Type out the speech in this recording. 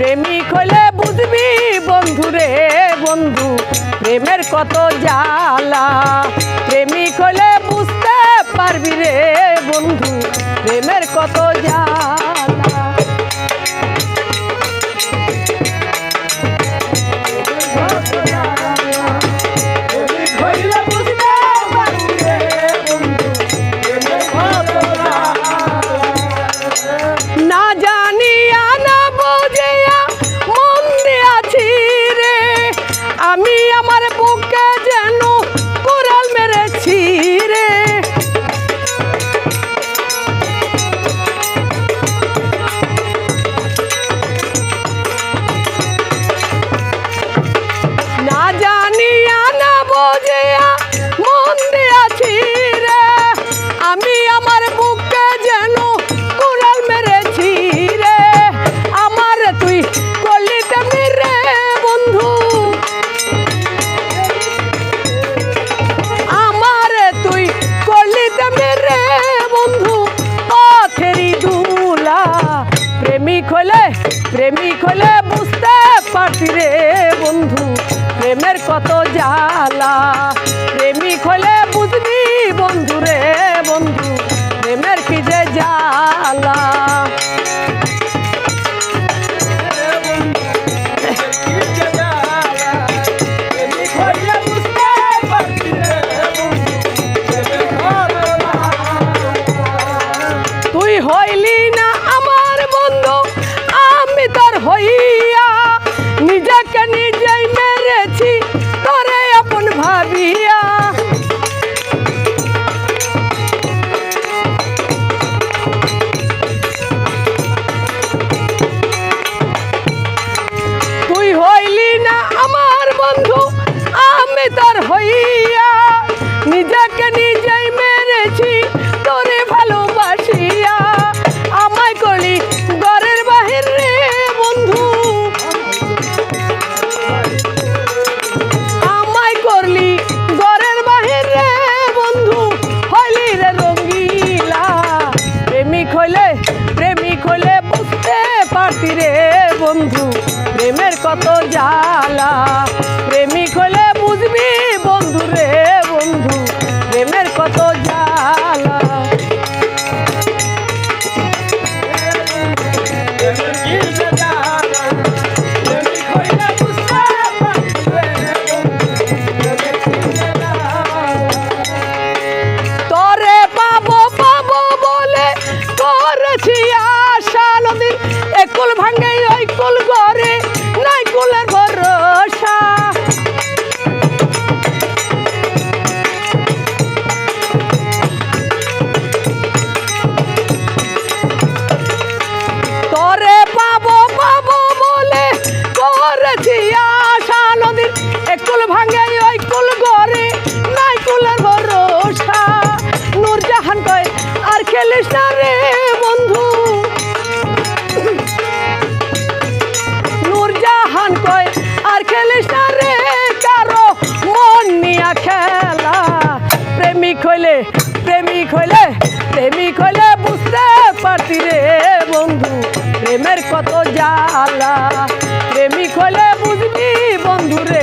প্রেমিক হলে বুঝবি বন্ধু রে বন্ধু প্রেমের কত যা জানিয়া না বুঝিয়া মন দিয়াছি রে। আমি আমার বুকে যেন কুড়াল মেরেছি রে। আমার তুই করলি তেমনি রে বন্ধু। আমার তুই করলি তেমনি রে বন্ধু। পথেরি দুলা প্রেমিক হলে প্রেমিক হলে বুঝতে পারতি রে বন্ধু। প্রেমের কত জ্বালা। প্রেমিক হলে বুঝবি বন্ধু রে বন্ধু, প্রেমের কি যে জ্বালা। তুই হইলি না নিজেকে নিজেই মেরেছি, তোরে ভালোবাসিয়া। আমায় করলি ঘরের বাহির রে বন্ধু। আমায় করলি ঘরের বাহির রে বন্ধু। হইলি রে রঙ্গিলা। প্রেমিক হইলে প্রেমিক হইলে বুঝতে পারতি রে বন্ধু। প্রেমের কত জ্বালা। হইলে প্রেমিক হইলে প্রেমিক হইলে বুঝতে পারতি রে বন্ধু, প্রেমের কত জ্বালা। প্রেমিক হইলে বুঝবি বন্ধু রে